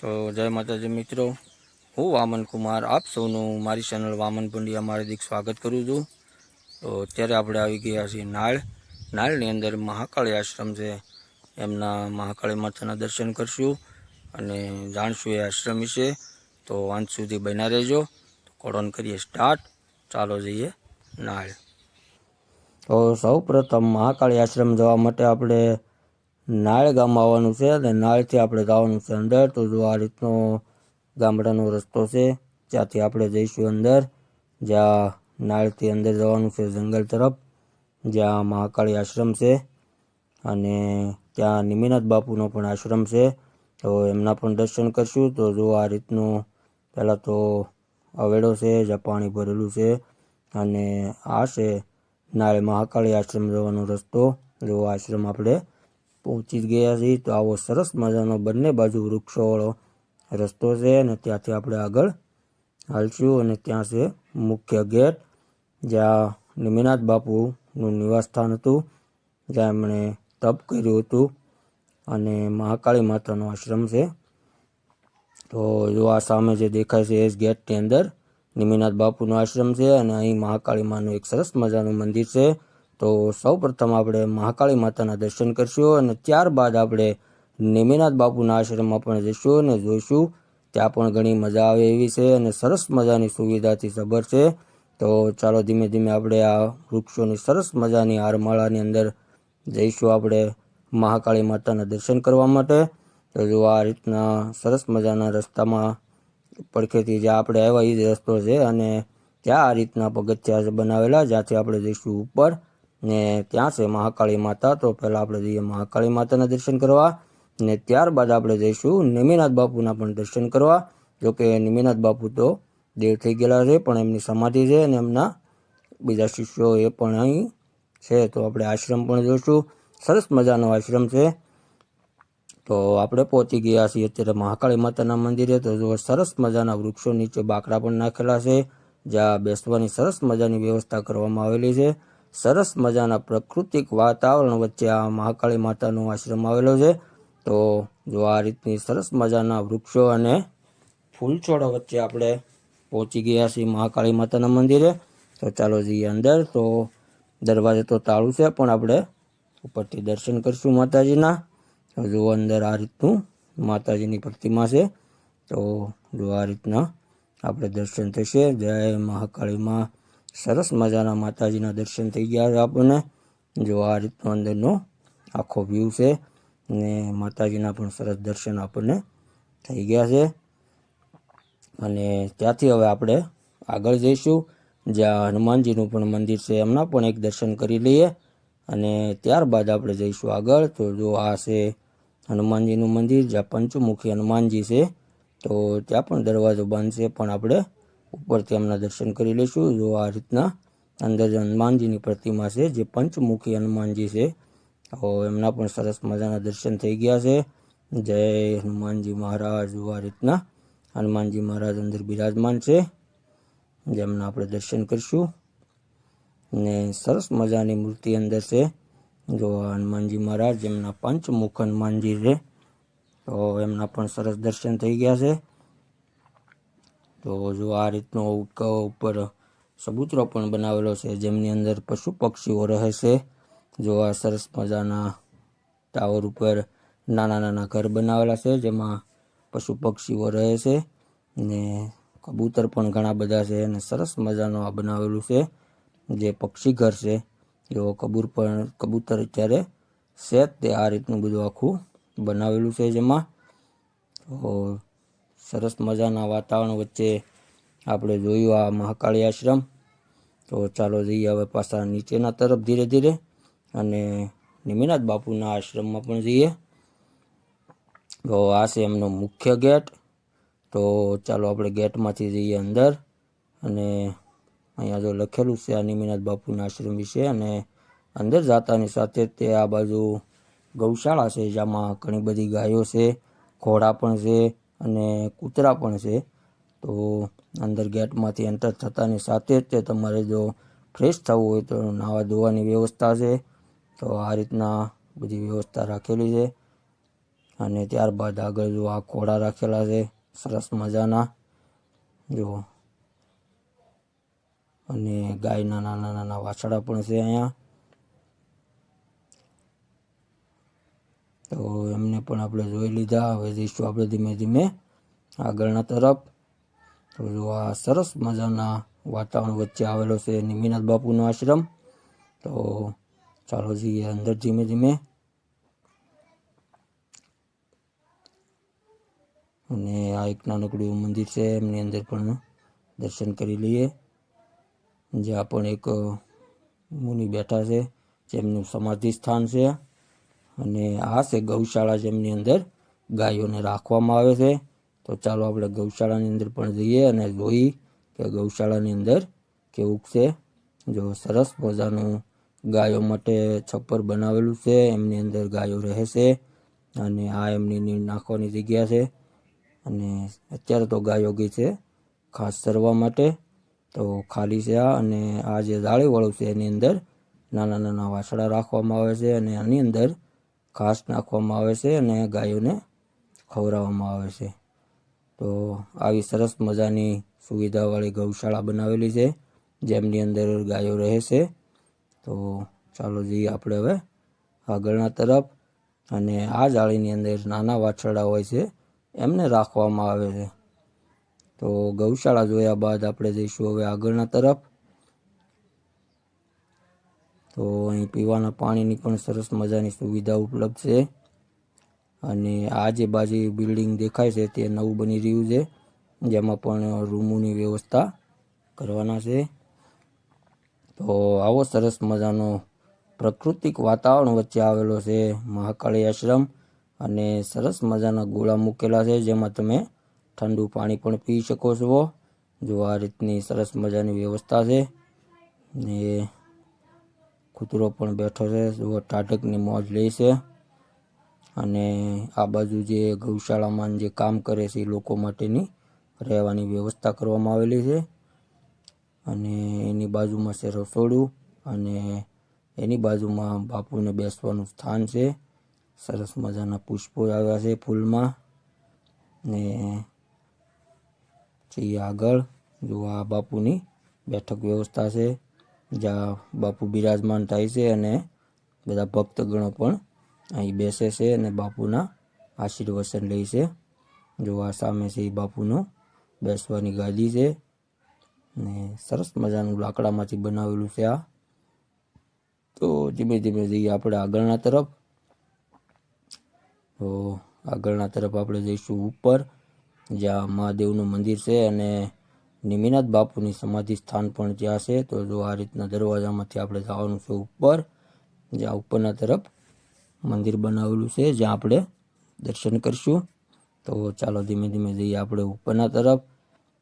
તો જય માતાજી મિત્રો. હું વામન કુમાર, આપ સૌનું મારી ચેનલ વામન પંડ્યા મારે સ્વાગત કરું છું. તો અત્યારે આપણે આવી ગયા છીએ નાળ. નાળની અંદર મહાકાળી આશ્રમ છે. એમના મહાકાળી માતાના દર્શન કરશું અને જાણશું એ આશ્રમ વિશે. તો અંત સુધી બન્યા રહેજો. તો કોડોન કરીએ સ્ટાર્ટ. ચાલો જઈએ નાળ. તો સૌ પ્રથમ મહાકાળી આશ્રમ જવા માટે આપણે નાળ ગામ આવવાનું છે અને નાળથી આપણે જવાનું છે અંદર. તો જો આ રીતનો ગામડાનો રસ્તો છે, જ્યાંથી આપણે જઈશું અંદર, જ્યાં નાળથી અંદર જવાનું છે જંગલ તરફ, જ્યાં મહાકાળી આશ્રમ છે અને ત્યાં નિમિનાથ બાપુનો પણ આશ્રમ છે. તો એમના પણ દર્શન કરશું. તો જો આ રીતનું પહેલાં તો અવેડો છે, જ્યાં પાણી ભરેલું છે અને આ છે નાળે મહાકાળી આશ્રમ જવાનો રસ્તો. જો આશ્રમ આપણે પહોંચી ગયા છીએ તો આવો સરસ મજાનો બંને બાજુ વૃક્ષોવાળો રસ્તો છે અને ત્યાંથી આપણે આગળ હાલશું અને ત્યાં છે મુખ્ય ગેટ, જ્યાં નિમિનાથ બાપુનું નિવાસસ્થાન હતું, જ્યાં એમણે તપ કર્યું હતું અને મહાકાળી માતાનો આશ્રમ છે. તો જો આ સામે જે દેખાય છે એ જ ગેટની અંદર નિમિનાથ બાપુનો આશ્રમ છે અને અહીં મહાકાળી માનું એક સરસ મજાનું મંદિર છે. તો સૌ પ્રથમ આપણે મહાકાળી માતાના દર્શન કરશું અને ત્યારબાદ આપણે નેમિનાથ બાપુના આશ્રમમાં પણ જઈશું અને જોઈશું. ત્યાં પણ ઘણી મજા આવે એવી છે અને સરસ મજાની સુવિધાથી સભર છે. તો ચાલો ધીમે ધીમે આપણે આ વૃક્ષોની સરસ મજાની હારમાળાની અંદર જઈશું આપણે મહાકાળી માતાના દર્શન કરવા માટે. તો જો આ રીતના સરસ મજાના રસ્તામાં પડખેથી જ્યાં આપણે આવ્યા એ જ રસ્તો છે અને ત્યાં આ રીતના પગથિયા બનાવેલા, જ્યાંથી આપણે જઈશું ઉપર. ને ત્યાં છે મહાકાળી માતા, તો પહેલાં આપણે જઈએ મહાકાળી માતાના દર્શન કરવા ને ત્યારબાદ આપણે જઈશું નિમિનાથ બાપુના પણ દર્શન કરવા. જોકે નિમિનાથ બાપુ તો દેવ થઈ ગયેલા છે, પણ એમની સમાધિ છે અને એમના બીજા શિષ્યો એ પણ અહીં છે. તો આપણે આશ્રમ પણ જોઈશું સરસ મજાનો આશ્રમ છે. તો આપણે પહોંચી ગયા છીએ અત્યારે મહાકાળી માતાના મંદિરે. તો જો સરસ મજાના વૃક્ષો નીચે બાકડા પણ નાખેલા છે. જ્યાં બેસવાની સરસ મજાની વ્યવસ્થા કરવામાં આવેલી છે. સરસ મજાના પ્રાકૃતિક વાતાવરણ વચ્ચે આ મહાકાળી માતાનો આશ્રમ આવેલો છે. તો જો આ રીતની સરસ મજાના વૃક્ષો અને ફૂલછોડો વચ્ચે આપણે પહોંચી ગયા છીએ મહાકાળી માતાના મંદિરે. તો ચાલો જઈએ અંદર. તો દરવાજે તો તાળું છે, પણ આપણે ઉપરથી દર્શન કરશું માતાજીના. તો જુઓ અંદર આ રીતનું માતાજીની પ્રતિમા છે. તો જો આ રીતના આપણે દર્શન થશે. જય મહાકાળીમાં સરસ મજાના માતાજીના દર્શન થઈ ગયા છે આપણને. જો આ રીતનો અંદરનો આખો વ્યૂ છે ને માતાજીના પણ સરસ દર્શન આપણને થઈ ગયા છે. અને ત્યાંથી હવે આપણે આગળ જઈશું. જ્યાં હનુમાનજીનું પણ મંદિર છે, એમના પણ એક દર્શન કરી લઈએ. અને ત્યારબાદ આપણે જઈશું આગળ. તો જો આ છે હનુમાનજીનું મંદિર, જ્યાં પંચમુખી હનુમાનજી છે, તો ત્યાં પણ દરવાજો બંધ છે, પણ આપણે ઉપરથી એમના દર્શન કરી લઈશું. જો આ રીતના અંદર જે હનુમાનજીની પ્રતિમા છે, જે પંચમુખી હનુમાનજી છે. તો એમના પણ સરસ મજાના દર્શન થઈ ગયા છે. જય હનુમાનજી મહારાજ. આ રીતના હનુમાનજી મહારાજ અંદર બિરાજમાન છે, જેમના આપણે દર્શન કરીશું. ને સરસ મજાની મૂર્તિ અંદર છે, જો હનુમાનજી મહારાજ, જેમના પંચમુખ હનુમાનજી છે, તો એમના પણ સરસ દર્શન થઈ ગયા છે. તો જો આ રીતનો ઉપર સબૂતરો પણ બનાવેલો છે, જેમની અંદર પશુ પક્ષીઓ રહે છે. જો આ સરસ મજાના ટાવર ઉપર નાના નાના ઘર બનાવેલા છે, જેમાં પશુ પક્ષીઓ રહે છે ને કબૂતર પણ ઘણા બધા છે અને સરસ મજાનું આ બનાવેલું છે. જે પક્ષી ઘર છે, એવો કબૂર પણ કબૂતર અત્યારે છે તે આ રીતનું બધું આખું બનાવેલું છે જેમાં. તો સરસ મજાના વાતાવરણ વચ્ચે આપણે જોયું આ મહાકાળી આશ્રમ. તો ચાલો જઈએ હવે પાછા નીચેના તરફ ધીરે ધીરે અને નિમિનાથ બાપુના આશ્રમમાં પણ જઈએ. તો આ છે એમનો મુખ્ય ગેટ. તો ચાલો આપણે ગેટમાંથી જઈએ અંદર અને અહીંયા જો લખેલું છે આ નિમિનાથ બાપુના આશ્રમ વિશે અને અંદર જાતાની સાથે તે આ બાજુ ગૌશાળા છે, જેમાં ઘણી બધી ગાયો છે, ઘોડા પણ છે અને કૂતરા પણ છે. તો અંદર ગેટમાંથી એન્ટર થતાની સાથે જ તે તમારે જો ફ્રેશ થવું હોય તો નાવા ધોવાની વ્યવસ્થા છે. તો આ રીતના બધી વ્યવસ્થા રાખેલી છે. અને ત્યારબાદ આગળ જો આ ખોડા રાખેલા છે, સરસ મજાના. જો અને ગાયના નાના નાના વાછડા પણ છે અહીંયા. તો એમને પણ આપણે જોઈ લીધા. હવે જઈશું આપણે ધીમે ધીમે આગળના તરફ. તો જો આ સરસ મજાના વાતાવરણ વચ્ચે આવેલો છે નિમિનાથ બાપુનો આશ્રમ. તો ચાલો જઈએ અંદર ધીમે ધીમે. અને આ એક નાનકડું મંદિર છે, એમની અંદર પણ દર્શન કરી લઈએ. જ્યાં પણ એક મુનિ બેઠા છે, જેમનું સમાધિ સ્થાન છે. અને આ છે ગૌશાળા જેમની અંદર. ગાયોને રાખવામાં આવે છે. તો ચાલો આપણે ગૌશાળાની અંદર પણ જઈએ અને જોઈ કે ગૌશાળાની અંદર કેવું છે. જો સરસ મજાનું ગાયો માટે છપ્પર બનાવેલું છે. એમની અંદર ગાયો રહે છે અને આ એમની નીર નાખવાની જગ્યા છે. અને અત્યારે તો ગાયો ગઈ છે ખાસ ચરવા માટે. તો ખાલી છે આ અને આ જે જાળીવાળું છે એની અંદર નાના નાના વાછડા રાખવામાં આવે છે અને આની અંદર ઘાસ નાખવામાં આવે છે અને ગાયોને ખવડાવવામાં આવે છે. તો આવી સરસ મજાની સુવિધાવાળી ગૌશાળા બનાવેલી છે, જેમની અંદર ગાયો રહે છે. તો ચાલો જઈએ આપણે હવે આગળના તરફ. અને આ જાળીની અંદર નાના વાછરડા હોય છે, એમને રાખવામાં આવે છે. તો ગૌશાળા જોયા બાદ આપણે જઈશું હવે આગળના તરફ. તો અહીં પીવાના પાણીની પણ સરસ મજાની સુવિધા ઉપલબ્ધ છે. અને આ જે બાજુ બિલ્ડિંગ દેખાય છે તે નવું બની રહ્યું છે, જેમાં પણ રૂમોની વ્યવસ્થા કરવાના છે. તો આવો સરસ મજાનો પ્રાકૃતિક વાતાવરણ વચ્ચે આવેલો છે મહાકાળી આશ્રમ અને સરસ મજાના ગોળા મૂકેલા છે, જેમાં તમે ઠંડુ પાણી પણ પી શકો છો. જો આ રીતની સરસ મજાની વ્યવસ્થા છે ને કૂતરો પણ બેઠો છે, જુઓ ટાઢકની મોજ લે છે. અને આ બાજુ જે ગૌશાળામાં જે કામ કરે છે, એ લોકો માટેની રહેવાની વ્યવસ્થા કરવામાં આવેલી છે. અને એની બાજુમાં છે રસોડું અને એની બાજુમાં બાપુને બેસવાનું સ્થાન છે. સરસ મજાના પુષ્પો આવ્યા છે ફૂલમાં. ને પછી આગળ જો આ બાપુની બેઠક વ્યવસ્થા છે. જ્યાં બાપુ બિરાજમાન થાય છે અને બધા ભક્તગણો પણ અહીં બેસે છે અને બાપુના આશીર્વચન લે છે. જો આ સામે છે એ બાપુનું બેસવાની ગાદી છે ને સરસ મજાનું લાકડામાંથી બનાવેલું છે આ. તો ધીમે ધીમે જઈએ આપણે આગળના તરફ. તો આગળના તરફ આપણે જઈશું ઉપર, જ્યાં મહાદેવનું મંદિર છે અને નિમિનાથ બાપુની સમાધિ સ્થાન પણ ત્યાં છે, તો જો આ રીતના દરવાજામાંથી આપણે જવાનું છે ઉપર, જ્યાં ઉપરના તરફ મંદિર બનાવેલું છે, જ્યાં આપણે દર્શન કરીશું. તો ચાલો ધીમે ધીમે જઈએ આપણે ઉપરના તરફ.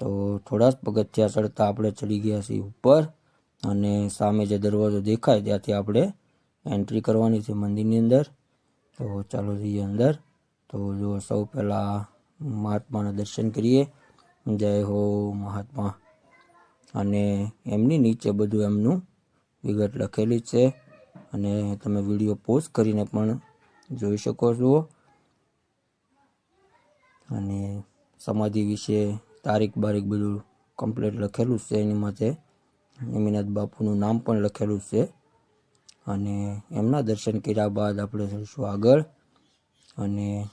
તો થોડા જ પગથિયા ચડતા આપણે ચડી ગયા છીએ ઉપર અને સામે જે દરવાજો દેખાય ત્યાંથી આપણે એન્ટ્રી કરવાની છે મંદિરની અંદર. તો ચાલો જઈએ અંદર. તો જો સૌ પહેલાં મહાત્માના દર્શન કરીએ. જય હો મહાત્મા. અને એમની નીચે બધું એમનું વિગત લખેલી છે. અને તમે વીડિયો પોઝ કરીને પણ જોઈ શકો છો. અને સમાધિ વિશે તારીખ બારીખ બધું કમ્પ્લીટ લખેલું છે એની માથે. નિમિનાથ બાપુનું નામ પણ લખેલું છે. અને એમના દર્શન કર્યા બાદ આપણે જઈશું આગળ. અને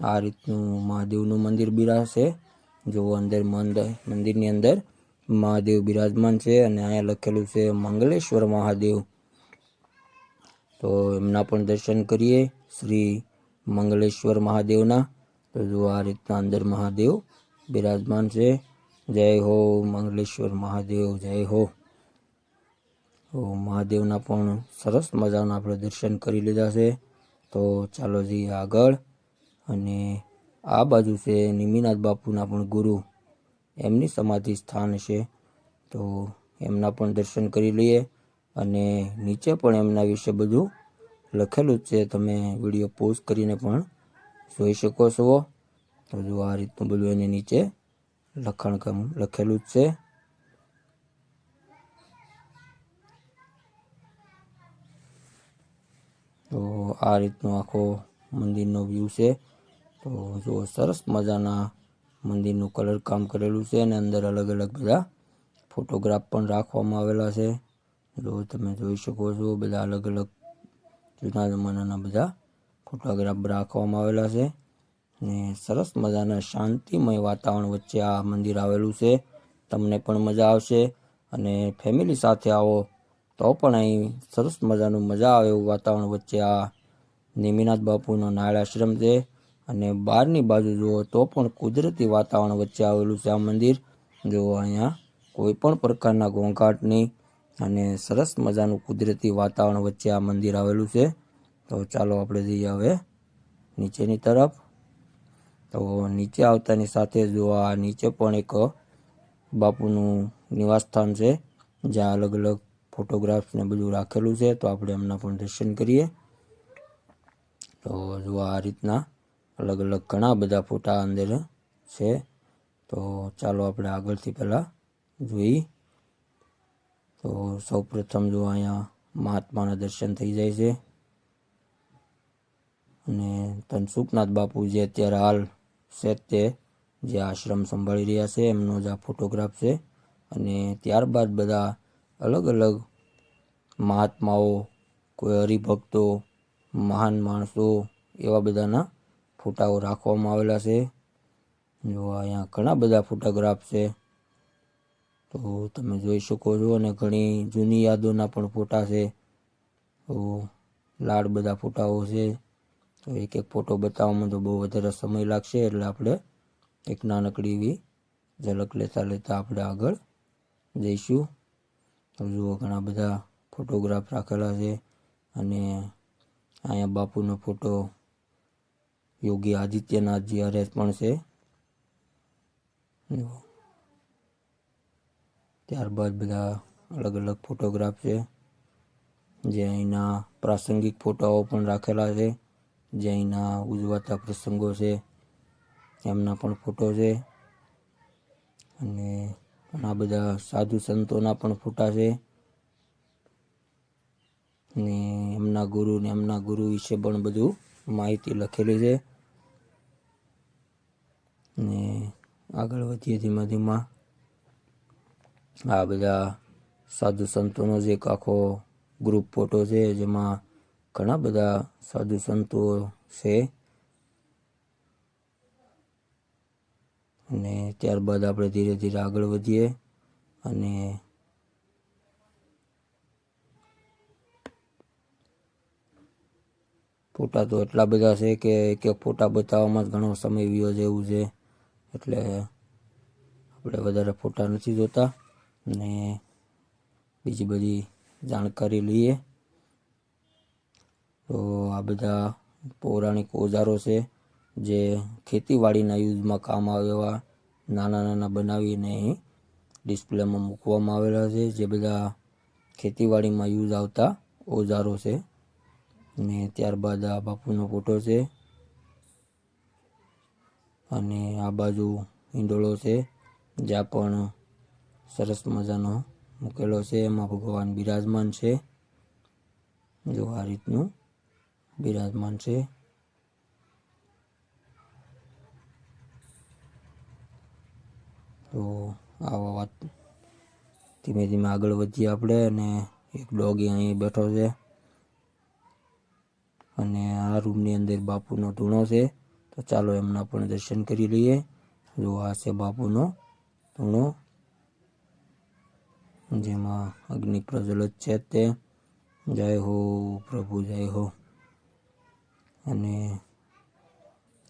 આ રીતનું મહાદેવનું મંદિર બિરાશે જો અંદર મંદ- મંદિરની અંદર મહાદેવ બિરાજમાન છે અને અહીંયા લખેલું છે મંગલેશ્વર મહાદેવ. તો એમના પણ દર્શન કરીએ શ્રી મંગલેશ્વર મહાદેવના. તો જો આ રીતના અંદર મહાદેવ બિરાજમાન છે. જય હો મંગલેશ્વર મહાદેવ, જય હો. તો મહાદેવના પણ સરસ મજાના આપણે દર્શન કરી લીધા છે. તો ચાલો જઈએ આગળ અને આ બાજુ છે નિમિનાથ બાપુના પણ ગુરુ. એમની સમાધિ સ્થાન છે. તો એમના પણ દર્શન કરી લઈએ અને નીચે પણ એમના વિશે બધું લખેલું છે. તમે વીડિયો પોઝ કરીને પણ જોઈ શકો છો. તો જો આ રીતનું બધું એની નીચે લખાણકામ લખેલું જ છે. તો આ રીતનો આખો મંદિરનો વ્યૂ છે. તો જો સરસ મજાના મંદિરનું કલર કામ કરેલું છે અને અંદર અલગ અલગ બધા ફોટોગ્રાફ પણ રાખવામાં આવેલા છે. જો તમે જોઈ શકો છો, બધા અલગ અલગ જૂના જમાનાના બધા ફોટોગ્રાફ રાખવામાં આવેલા છે ને સરસ મજાના શાંતિમય વાતાવરણ વચ્ચે આ મંદિર આવેલું છે. તમને પણ મજા આવશે અને ફેમિલી સાથે આવો તો પણ અહીં સરસ મજાનું મજા આવે એવું વાતાવરણ વચ્ચે આ નેમિનાથ બાપુનો નાળ આશ્રમ છે. અને બહારની બાજુ જુઓ તો પણ કુદરતી વાતાવરણ વચ્ચે આવેલું છે આ મંદિર. જો અહીંયા કોઈ પણ પ્રકારના ઘોંઘાટ નહીં અને સરસ મજાનું કુદરતી વાતાવરણ વચ્ચે આ મંદિર આવેલું છે. તો ચાલો આપણે જઈએ હવે નીચેની તરફ. તો નીચે આવતાની સાથે જો આ નીચે પણ એક બાપુનું નિવાસસ્થાન છે, જ્યાં અલગ અલગ ફોટોગ્રાફ્સ ને બધું રાખેલું છે. તો આપણે એમના પણ દર્શન કરીએ. તો જો આ રીતના અલગ અલગ ઘણા બધા ફોટા અંદર છે. તો ચાલો આપણે આગળથી પહેલાં જોઈ તો સૌ પ્રથમ જો અહીંયા મહાત્માના દર્શન થઈ જાય છે. અને તનસુખનાથ બાપુ જે અત્યારે હાલ છે તે જે આશ્રમ સંભાળી રહ્યા છે, એમનો જ આ ફોટોગ્રાફ છે. અને ત્યારબાદ બધા અલગ અલગ મહાત્માઓ, કોઈ હરિભક્તો, મહાન માણસો, એવા બધાના ફોટાઓ રાખવામાં આવેલા છે. જો અહીંયા ઘણા બધા ફોટોગ્રાફ છે. તો તમે જોઈ શકો છો અને ઘણી જૂની યાદોના પણ ફોટા છે. તો લાડ બધા ફોટાઓ છે. તો એક એક ફોટો બતાવવામાં તો બહુ વધારે સમય લાગશે એટલે આપણે એક નાનકડી એવી ઝલક લેતા લેતા આપણે આગળ જઈશું. તો જુઓ ઘણા બધા ફોટોગ્રાફ રાખેલા છે અને અહીંયા બાપુનો ફોટો યોગી આદિત્યનાથજી હારે પણ છે. ત્યારબાદ બધા અલગ અલગ ફોટોગ્રાફ છે. જે અહીંના પ્રાસંગિક ફોટાઓ પણ રાખેલા છે. જે અહીંના ઉજવાતા પ્રસંગો છે. એમના પણ ફોટો છે. અને ઘણા બધા સાધુ સંતોના પણ ફોટા છે. ને એમના ગુરુ ને એમના ગુરુ વિશે પણ બધું માહિતી લખેલી છે. ને આગળ વધીએ ધીમા ધીમા. આ બધા સાધુ સંતોનો જ એક આખો ગ્રુપ ફોટો છે, જેમાં ઘણા બધા સાધુ સંતો છે. અને ત્યારબાદ આપણે ધીરે ધીરે આગળ વધીએ અને ફોટા તો એટલા બધા છે કે એક એક ફોટા બતાવવામાં જ ઘણો સમય વ્યો જેવું છે. એટલે આપણે વધારે ફોટા નથી જોતા. અને બીજી બધી જાણકારી લઈએ. તો આ બધા પૌરાણિક ઓજારો છે, જે ખેતીવાડીના યુઝમાં કામ આવે એવા નાના નાના બનાવીને ડિસ્પ્લેમાં મૂકવામાં આવેલા છે, જે બધા ખેતીવાડીમાં યુઝ આવતા ઓજારો છે. અને ત્યારબાદ આ બાપુનો ફોટો છે. અને આ બાજુ ઈંડોળો છે, જ્યાં પણ સરસ મજાનો મૂકેલો છે. એમાં ભગવાન બિરાજમાન છે. જો આ રીતનું બિરાજમાન છે. તો આવા વાત ધીમે ધીમે આગળ વધીએ આપણે અને એક ડોગી અહીં બેઠો છે. અને આ રૂમની અંદર બાપુનો ધૂણો છે. તો ચાલો એમના પણ દર્શન કરી લઈએ. જો આ છે બાપુનો ધૂણો, જેમાં અગ્નિ પ્રજ્વલિત છે તે. જય હો પ્રભુ, જય હો. અને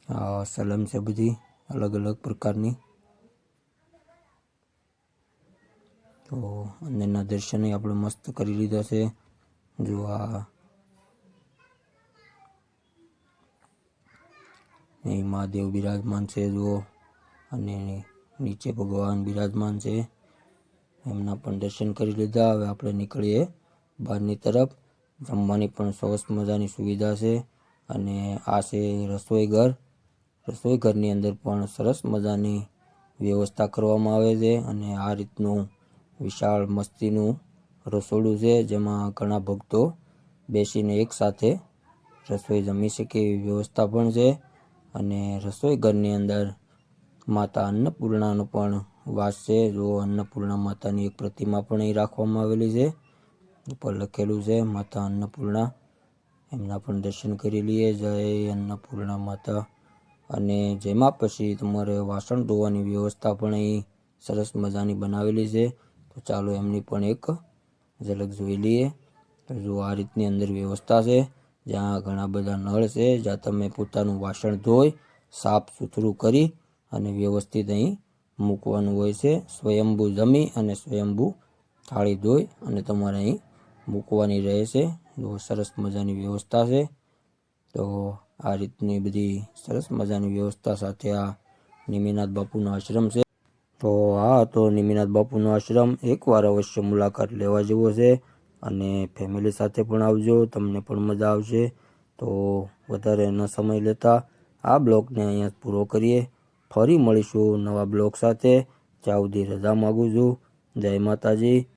આ સલમ છે બધી અલગ અલગ પ્રકારની. તો અંદરના દર્શને આપણે મસ્ત કરી લીધા છે. જો આ અહીં મહાદેવ બિરાજમાન છે, જુઓ. અને નીચે ભગવાન બિરાજમાન છે. એમના પણ દર્શન કરી લીધા. હવે આપણે નીકળીએ બહારની તરફ. જમવાની પણ સરસ મજાની સુવિધા છે. અને આ છે રસોઈ ઘર. રસોઈ ઘરની અંદર પણ સરસ મજાની વ્યવસ્થા કરવામાં આવે છે અને આ રીતનું વિશાળ મસ્તીનું રસોડું છે, જેમાં ઘણા ભક્તો બેસીને એકસાથે રસોઈ જમી શકે એવી વ્યવસ્થા પણ છે. અને રસોઈ ઘરની અંદર માતા અન્નપૂર્ણાનો પણ વાસ છે. જો અન્નપૂર્ણા માતાની એક પ્રતિમા પણ અહીં રાખવામાં આવેલી છે. ઉપર લખેલું છે, માતા અન્નપૂર્ણા. એમના પણ દર્શન કરી લઈએ. જય અન્નપૂર્ણા માતા. અને જેમાં પછી તમારે વાસણ ધોવાની વ્યવસ્થા પણ અહીં સરસ મજાની બનાવેલી છે. તો ચાલો એમની પણ એક ઝલક જોઈ લઈએ. જો આ રીતની અંદર વ્યવસ્થા છે જ્યાં ઘણા બધા નળ છે, જ્યાં તમે પોતાનું વાસણ ધોઈ, સાફ સુથરું કરી અને વ્યવસ્થિત અહીં મૂકવાનું હોય છે. સ્વયંભૂ જમી અને સ્વયંભૂ થાળી ધોઈ અને તમારે અહીં મૂકવાની રહે છે. જો સરસ મજાની વ્યવસ્થા છે. તો આ રીતની બધી સરસ મજાની વ્યવસ્થા સાથે આ નિમિનાથ બાપુનો આશ્રમ છે. તો આ હતો નિમિનાથ બાપુનો આશ્રમ. એકવાર અવશ્ય મુલાકાત લેવા જેવો છે. અને ફેમિલી સાથે પણ આવજો, તમને પણ મજા આવશે. તો વધારે ન સમય લેતા આ બ્લોગને અહીંયા પૂરો કરીએ. ફરી મળીશું નવા બ્લોગ સાથે. જાઉદી રજા માગું છું. જય માતાજી.